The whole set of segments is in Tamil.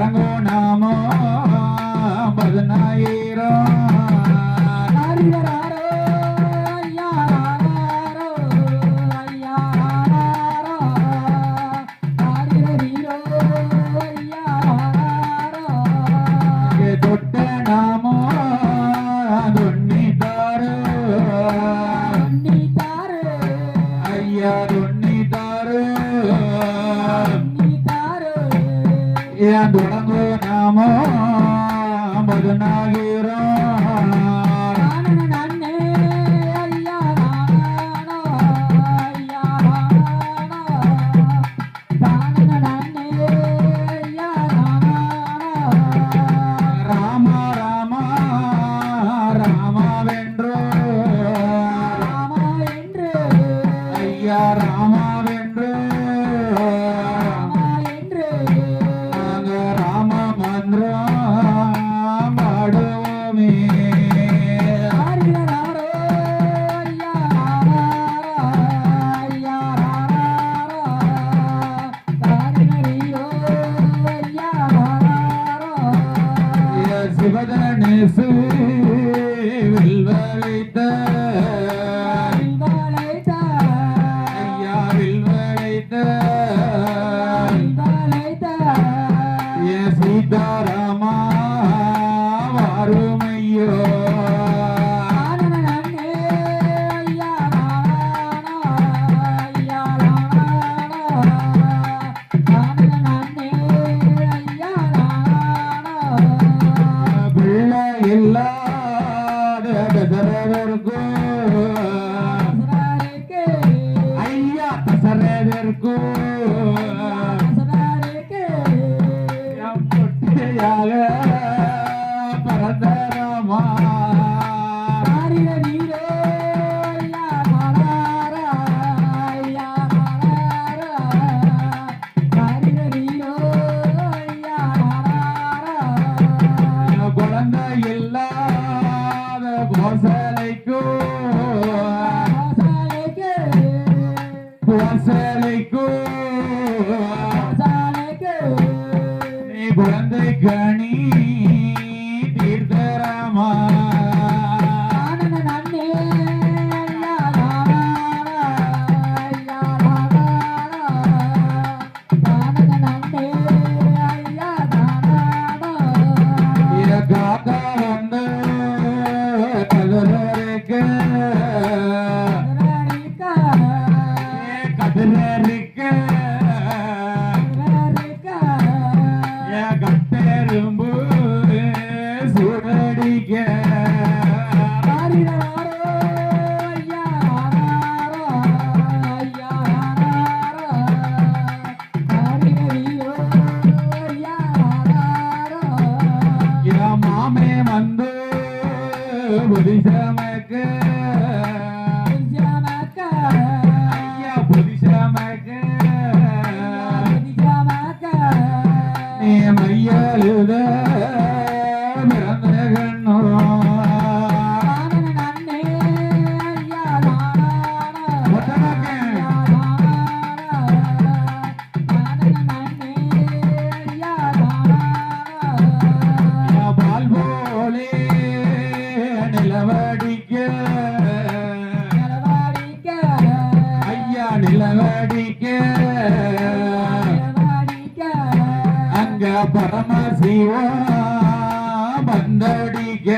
रंगो नाम बदनाई रो கோசலைக்கும் நீ குழந்தை கணி புதிசமக்கு ஐயா பந்தடிக்க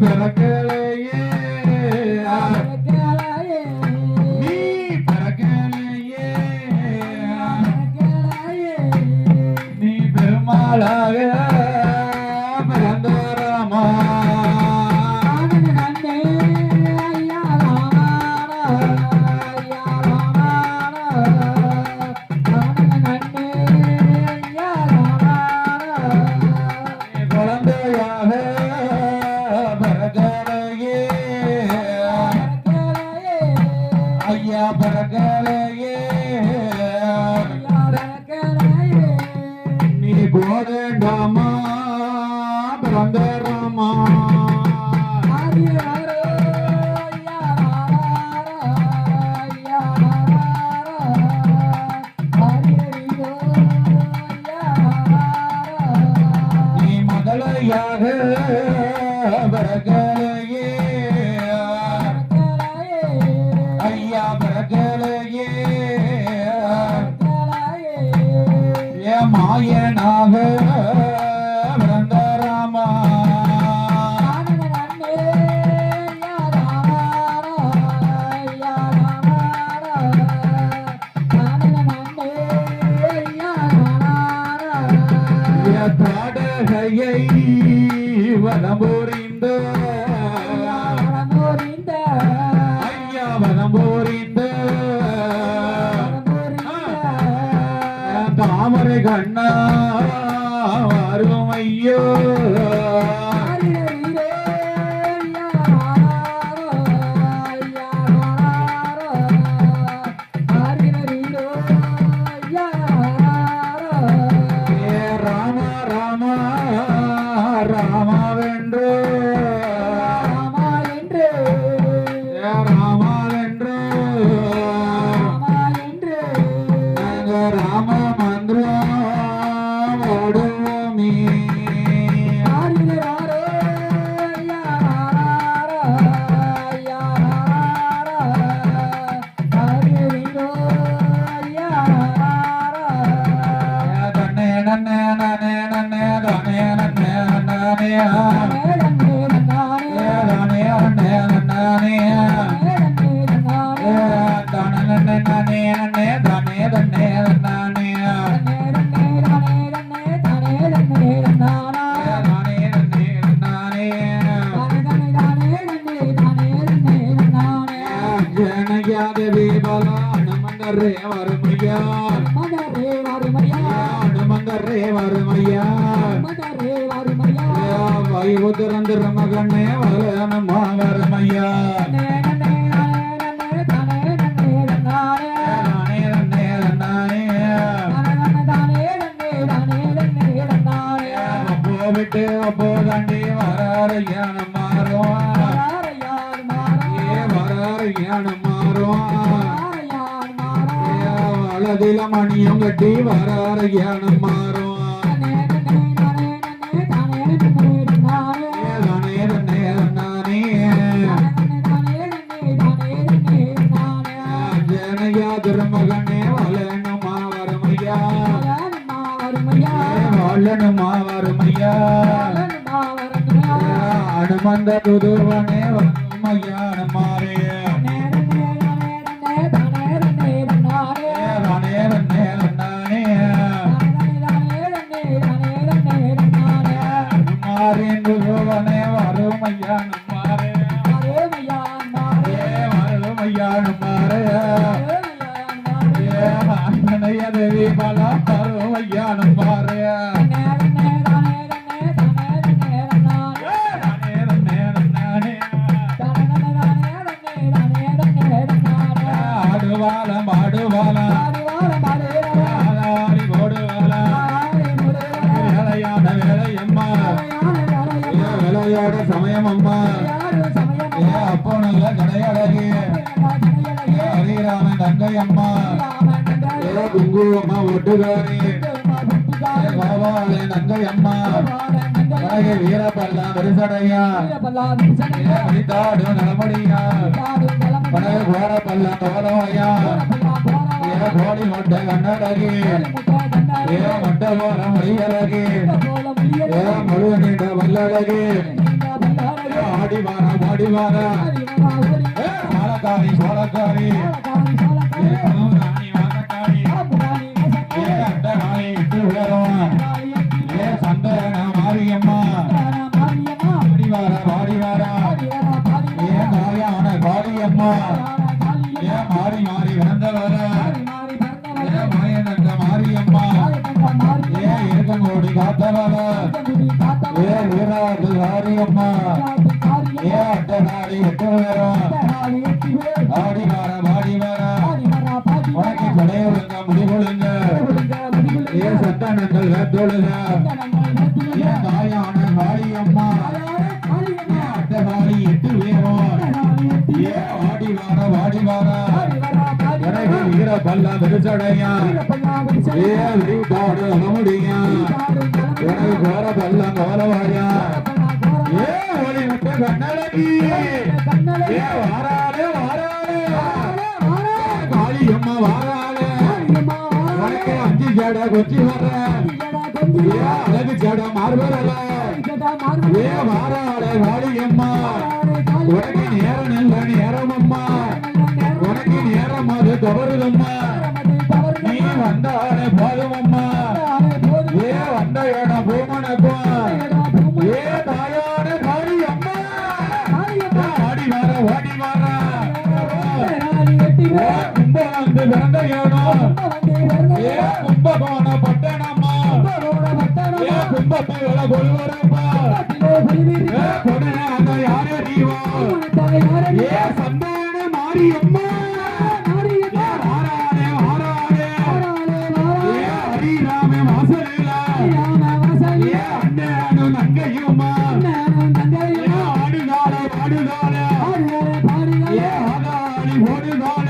பிறக்க உலகையை வலம்புரிந்த. வனமோரிந்த ஐயா வலம்புரிந்த. தாமரை கண்ணா வரும் வலனமா வருமையா அப்போ தாண்டி வராரு ஞானம் மாறும் ஏ வராரு ஞானம் மாறும் மணியும் கட்டி வராரு ஞானம் மாறும் மந்த துதுவனே ஒட்டுகாரி ஏ கோபாலே நங்கை நலமடியா தோலமையா ஏ கோடி மொட்டை ஏ மொட்டை போல ஏ முழு நீண்ட ஆடி மாலக்காரி காத்தவர ஏ வீராது காரியம்மா ஏ அட்டகாரி எட்டு வேறும் ஆடி வார உனக்கு கடையுழுங்க முடிவுழுங்க ஏ சத்தனங்கள் வேத்தொழுக ஏ தாயான காளியம்மா அட்டகாரி எட்டு ஏ வாடி வீர ஏ பல்ல கோலவாயா ஏ ஒளி விட்ட கண்ணழகி. ஏ வாராளே வாராளே. காளியம்மா வாராளே. உனக்கு அஞ்சு ஜட கொச்சி வர ஏ அழகு ஜட மார்பரல ஏ வாராளே காளியம்மா உனக்கு நேரம் நல்ல நேரம் அம்மா. உனக்கு நேரம் அது தவறுதம்மா நீ வந்தாலே போதும் அம்மா. ஏ வந்த இடம் பூமனை ஏ கும்பகோண பட்டணம்மா ஏ கும்பத்தை வில கொள்வரப்பா கொடை அந்த யார் அறிவா ஏ சந்தான மாரியம்மா நங்கையுமா ஆடுகாலே ஆடுகாலே ஆடுகாலே பாடுகாலே ஆடாடி ஓடுகாலே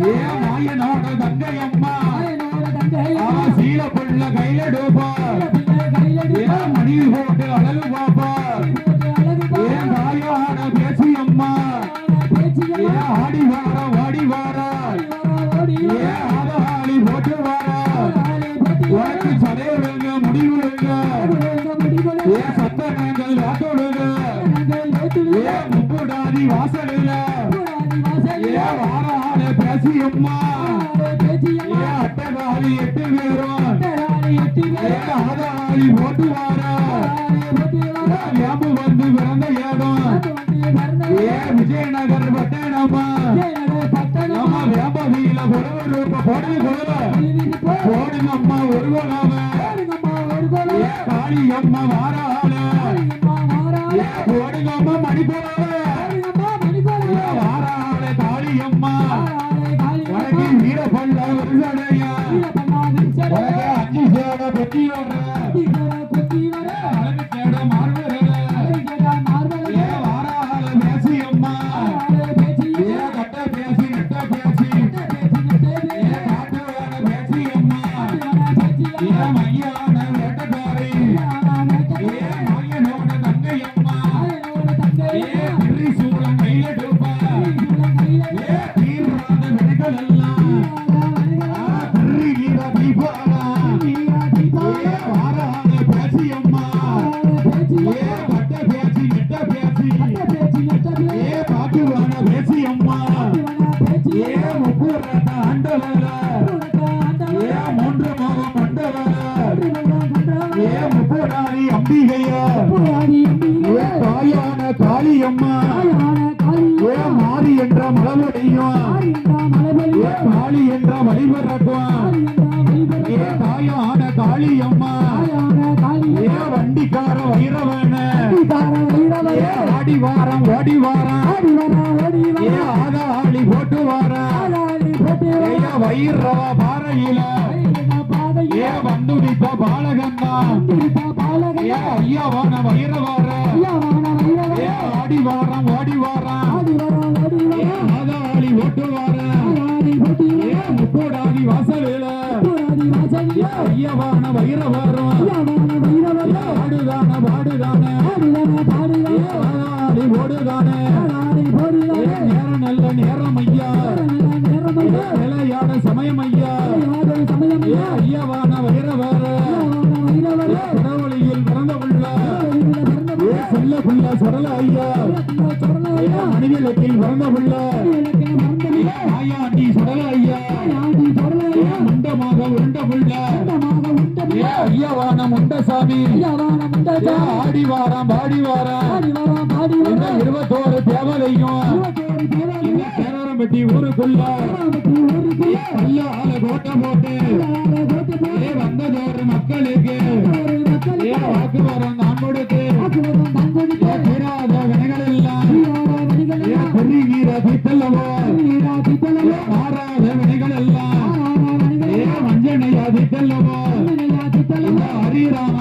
நாயனோட தங்கையம்மா. சீல பிள்ளை கையில டோபா மணி போ விஜயநகர் பட்டணமா? பட்டணமா? வியாபாரியில உறவு ரூப போடுது போடுங்க அம்மா ஒருவனாம காளி அம்மா வாராள? போடுங்க அம்மா மணி போடாம அஞ்சு சேவை பெட்டியோட போயிடுறவ பாறையில ஏ வந்துடிப்ப பாலகந்தா ஏ ஐயாவான வைரவார ஏ ஆடி வாரம் ஓடி வாரம் ஆதாளி ஓட்டு வாரம் ஏ முப்போடாதி வைரவாரம் உள்ள. ஆயா நீ சுடல ஐயா மண்டமாக உண்ட புள்ள. ஐயா வானம் உண்ட சாமி ஆடி வாரம் பாடி வாரம் இருபத்தோரு தேவதையும் மக்களுக்கு. வாக்கு நான் கொடுத்து பித்தளவோ நீரா பித்தளவோ ஆறாத ஹரிராம